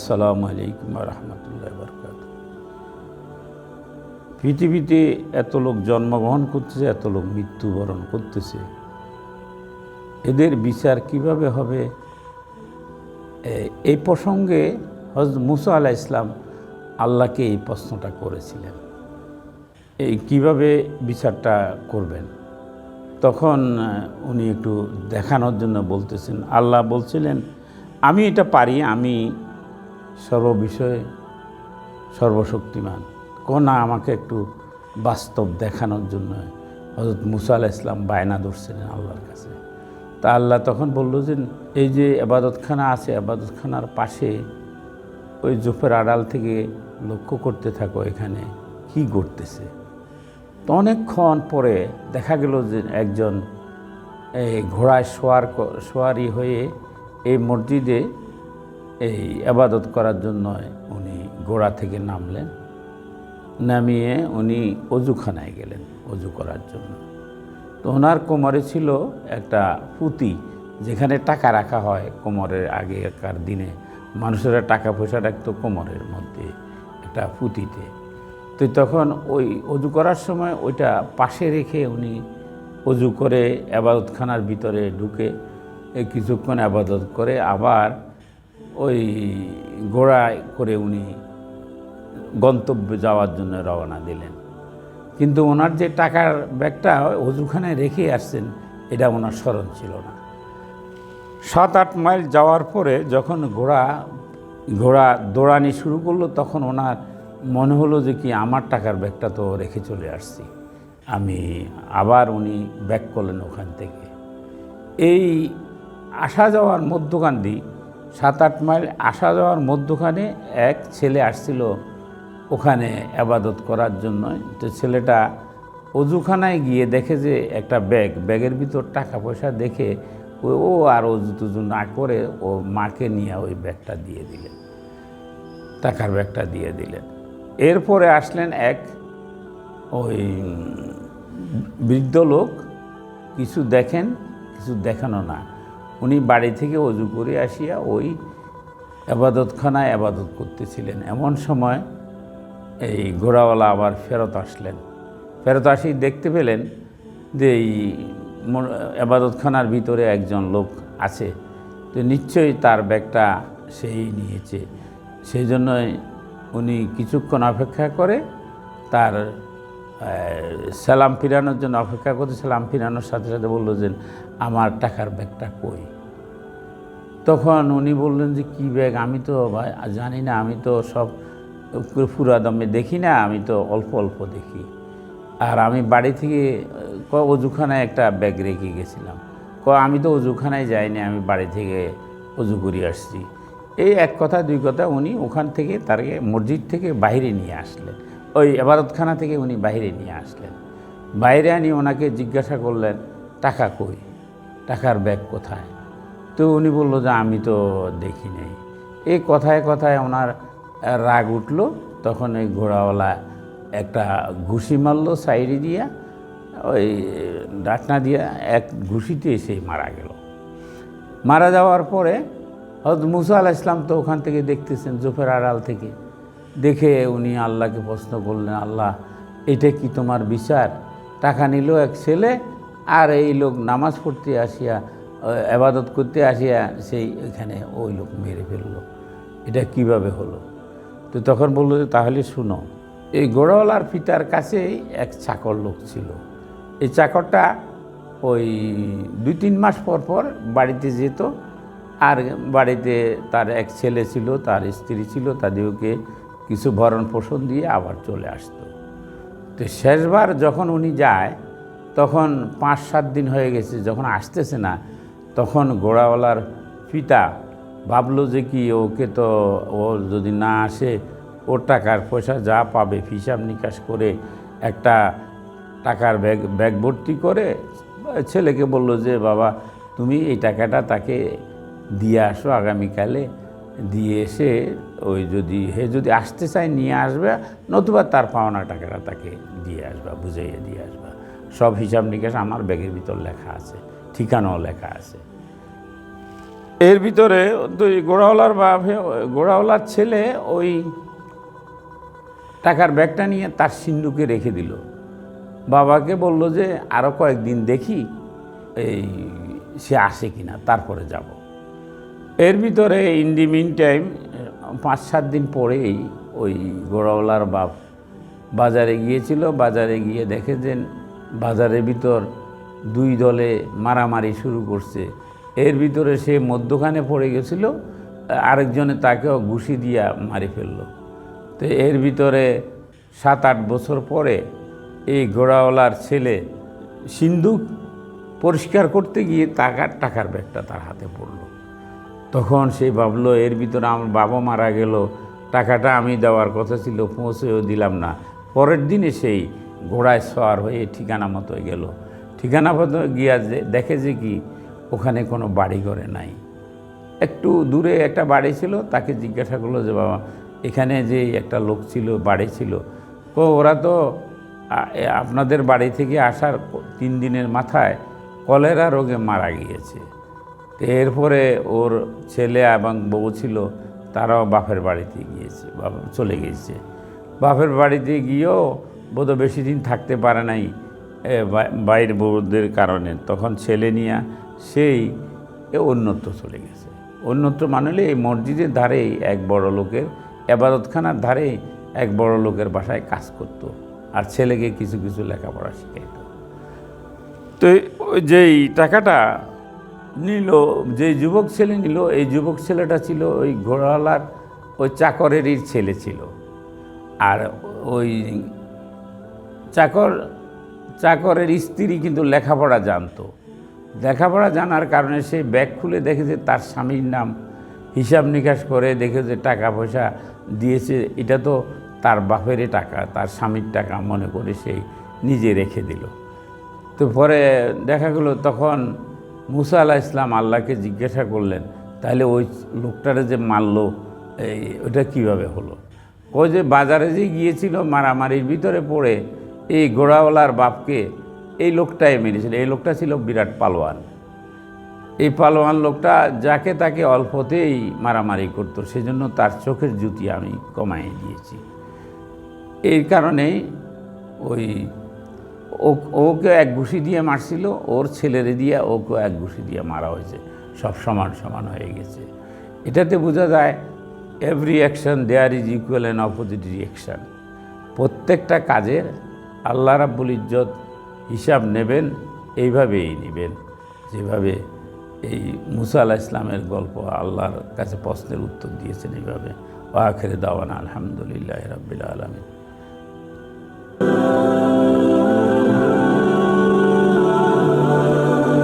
আসসালামু আলাইকুম রহমতুল্লাহ বরকাত পৃথিবীতে এত লোক জন্মগ্রহণ করতেছে, এত লোক মৃত্যুবরণ করতেছে। এদের বিচার কীভাবে হবে? এই প্রসঙ্গে হজ মুসা আলাহ ইসলাম আল্লাহকে এই প্রশ্নটা করেছিলেন। এই কীভাবে বিচারটা করবেন? তখন উনি একটু দেখানোর জন্য বলতেছেন, আল্লাহ বলছিলেন, আমি এটা পারি, আমি সর্ববিষয়ে সর্বশক্তিমান। কোনা আমাকে একটু বাস্তব দেখানোর জন্য হজরত মুসা আলাহ ইসলাম বায়না ধরছিলেন আল্লাহর কাছে। তা আল্লাহ তখন বলল যে, এই যে আবাদতখানা আছে, আবাদতখানার পাশে ওই জোফের আড়াল থেকে লক্ষ্য করতে থাকো, এখানে কি করতেছে তো অনেকক্ষণ পরে দেখা গেল যে একজন এই ঘোড়ায় শোয়ার সোয়ারি হয়ে এই মসজিদে এই আবাদত করার জন্য উনি গোড়া থেকে নামলেন, নামিয়ে উনি অজুখানায় গেলেন অজু করার জন্য। তো ওনার কোমরে ছিল একটা পুঁতি যেখানে টাকা রাখা হয় কোমরের আগেকার দিনে। মানুষেরা টাকা পয়সা রাখতো কোমরের মধ্যে একটা পুঁতিতে। তো তখন ওই অজু করার সময় ওইটা পাশে রেখে উনি অজু করে আবাদতখানার ভিতরে ঢুকে কিছুক্ষণ আবাদত করে আবার ওই ঘোড়ায় করে উনি গন্তব্যে যাওয়ার জন্য রওনা দিলেন। কিন্তু ওনার যে টাকার ব্যাগটা অজুখানায় রেখে আসছেন, এটা ওনার স্মরণ ছিল না। সাত আট মাইল যাওয়ার পরে যখন ঘোড়া ঘোড়া দৌড়ানি শুরু করল, তখন ওনার মনে হলো যে কি, আমার টাকার ব্যাগটা তো রেখে চলে আসছি। আমি আবার উনি ব্যাক করলেন ওখান থেকে। এই আসা যাওয়ার মধ্যখান্দি সাত আট মাইল আসা যাওয়ার মধ্যখানে এক ছেলে আসছিল ওখানে আবাদত করার জন্য। তো ছেলেটা অজুখানায় গিয়ে দেখে যে একটা ব্যাগ, ব্যাগের ভিতর টাকা পয়সা দেখে ও আর অজু টুজু না করে ও মাকে নিয়ে ওই ব্যাগটা দিয়ে দিলেন, টাকার ব্যাগটা দিয়ে দিলেন। এরপরে আসলেন এক ওই বৃদ্ধ লোক, কিছু দেখেন, কিছু দেখানো না। উনি বাড়ি থেকে অজু করে আসিয়া ওই আবাদতখানায় আবাদত করতেছিলেন। এমন সময় এই ঘোড়াওয়ালা আবার ফেরত আসলেন। ফেরত আসি দেখতে পেলেন যে এই আবাদতখানার ভিতরে একজন লোক আছে। তো নিশ্চয়ই তার ব্যাগটা সেই নিয়েছে। সেই জন্যই উনি কিছুক্ষণ অপেক্ষা করে তার সালাম ফিরানোর জন্য অপেক্ষা করতে সালাম ফিরানোর সাথে সাথে বলল যে, আমার টাকার ব্যাগটা কই? তখন উনি বললেন যে, কী ব্যাগ? আমি তো ভাই জানি না, আমি তো সব পুরা দমে দেখি না, আমি তো অল্প অল্প দেখি। আর আমি বাড়ি থেকে, ক, অজুখানায় একটা ব্যাগ রেখে গেছিলাম। ক, আমি তো অজুখানায় যাইনি, আমি বাড়ি থেকে অজু করে আসছি। এই এক কথা, দুই কথা উনি ওখান থেকে তারকে মসজিদ থেকে বাইরে নিয়ে আসলেন। ওই এবারতখানা থেকে উনি বাইরে নিয়ে আসলেন। বাইরে আনি ওনাকে জিজ্ঞাসা করলেন, টাকা কই? টাকার ব্যাগ কোথায়? তো উনি বলল যে, আমি তো দেখি নাই। এই কথায় কথায় ওনার রাগ উঠল। তখন ওই ঘোড়াওয়ালা একটা ঘুষি মারল সাইডে দিয়া। ওই ডাকনা দিয়া এক ঘুষিতে এসে মারা গেল। মারা যাওয়ার পরে হয়তো মুসা আলাহ ইসলাম তো ওখান থেকে দেখতেছেন, জোফের আড়াল থেকে। দেখে উনি আল্লাহকে প্রশ্ন করলেন, আল্লাহ, এটা কি তোমার বিচার? টাকা নিল এক ছেলে আর এই লোক নামাজ পড়তে আসিয়া আবাদত করতে আসিয়া সেই এখানে ওই লোক মেরে ফেলল। এটা কীভাবে হলো? তো তখন বলল যে, তাহলে শুনো, এই গোড়াওয়ালার পিতার কাছেই এক চাকর লোক ছিল। এই চাকরটা ওই দুই তিন মাস পর পর বাড়িতে যেত আর বাড়িতে তার এক ছেলে ছিল, তার স্ত্রী ছিল, তাদেরকে কিছু ভরণ পোষণ দিয়ে আবার চলে আসতো। তো শেষবার যখন উনি যায়, তখন পাঁচ সাত দিন হয়ে গেছে, যখন আসতেছে না, তখন গোড়াওয়ালার পিতা ভাবলো যে কি ওকে তো ও যদি না আসে, ওর টাকার পয়সা যা পাবে, হিসাব নিকাশ করে একটা টাকার ব্যাগ ব্যাগ ভর্তি করে ছেলেকে বলল যে, বাবা, তুমি এই টাকাটা তাকে দিয়ে আসো আগামীকালে দিয়ে এসে ওই যদি, হে যদি আসতে চায় নিয়ে আসবে, নতুবা তার পাওনা টাকাটা তাকে দিয়ে আসবা, বুঝাইয়ে দিয়ে আসবা। সব হিসাব নিকাশ আমার ব্যাগের ভিতর লেখা আছে, ঠিকানাও লেখা আছে। এর ভিতরে দুই গোড়াওয়ালার বাপ, গোড়াওয়ালার ছেলে ওই টাকার ব্যাগটা নিয়ে তার সিন্ধুকে রেখে দিল। বাবাকে বলল যে আরও কয়েকদিন দেখি, এই সে আসে কিনা, তারপরে যাব। এর ভিতরে ইন দি মিন টাইম পাঁচ, সাত দিন পরেই ওই গোড়াওয়ালার বাপ বাজারে গিয়েছিল। বাজারে গিয়ে দেখে যে বাজারের ভিতর দুই দলে মারামারি শুরু করছে। এর ভিতরে সে মধ্যখানে পড়ে গেছিল, আরেকজনে তাকেও ঘুষি দিয়া মারি ফেলল। তো এর ভিতরে সাত, আট বছর পরে এই গোড়াওয়ালার ছেলে সিন্ধুক পরিষ্কার করতে গিয়ে টাকার টাকার ব্যাগটা তার হাতে পড়ল। তখন সে ভাবলো, এর ভিতরে আমার বাবা মারা গেল, টাকাটা আমি দেওয়ার কথা ছিল, পৌঁছেও দিলাম না। পরের দিনে সেই ঘোড়ায় সওয়ার হয়ে ঠিকানা মতো গেল। ঠিকানা মতো গিয়া যে দেখে যে কি, ওখানে কোনো বাড়ি ঘরে নাই। একটু দূরে একটা বাড়ি ছিল, তাকে জিজ্ঞাসা করল যে, বাবা, এখানে যে একটা লোক ছিল, বাড়ি ছিল, তো ওরা তো আপনাদের বাড়ি থেকে আসার তিন দিনের মাথায় কলেরা রোগে মারা গিয়েছে। এরপরে ওর ছেলে এবং বউ ছিল, তারাও বাপের বাড়িতে গিয়েছে চলে গিয়েছে। বাপের বাড়িতে গিয়েও বোধ বেশি দিন থাকতে পারে নাই বাইরের বউদের কারণে। তখন ছেলে নিয়ে সেই অন্যত্র চলে গেছে। অন্যত্র মানে হলে এই মসজিদের ধারেই এক বড় লোকের এবাদতখানার ধারেই এক বড় লোকের বাসায় কাজ করতো আর ছেলেকে কিছু কিছু লেখাপড়া শিখাইত। তো ওই যেই টাকাটা নিল, যে যুবক ছেলে নিল, এই যুবক ছেলেটা ছিল ওই ঘোড়াওয়ালার, ওই চাকরেরই ছেলে ছিল। আর ওই চাকর, চাকরের স্ত্রী কিন্তু লেখাপড়া জানতো। লেখাপড়া জানার কারণে সে ব্যাগ খুলে দেখে যে তার স্বামীর নাম হিসাব নিকাশ করে দেখে যে টাকা পয়সা দিয়েছে, এটা তো তার বাপেরই টাকা, তার স্বামীর টাকা মনে করে সেই নিজে রেখে দিল। তো পরে দেখা গেলো তখন মুসা আলাহ ইসলাম আল্লাহকে জিজ্ঞাসা করলেন তাহলে ওই লোকটারে যে মারলো, এই ওটা কীভাবে হলো? ও যে বাজারে যে গিয়েছিল মারামারির ভিতরে পড়ে, এই ঘোড়াওয়ালার বাপকে এই লোকটাই মেরেছিল। এই লোকটা ছিল বিরাট পালোয়ান। এই পালোয়ান লোকটা যাকে তাকে অল্পতেই মারামারি করতো, সেজন্য তার চোখের জুতি আমি কমাই দিয়েছি। এই কারণেই ওই ও- ওকে এক ঘুষি দিয়ে মারছিল, ওর ছেলেরে দিয়ে ওকে এক ঘুষি দিয়ে মারা হয়েছে। সব সমান সমান হয়ে গেছে। এটাতে বোঝা যায় every action there is equal and opposite reaction প্রত্যেকটা কাজের আল্লাহ রাব্বুল ইজ্জত হিসাব নেবেন, এইভাবেই নেবেন। যেভাবে এই মুসা আলাহ ইসলামের গল্প আল্লাহর কাছে প্রশ্নের উত্তর দিয়েছেন এইভাবে। ও আখেরে দাওয়ানা আলহামদুলিল্লাহ রাব্বিল আলমিন।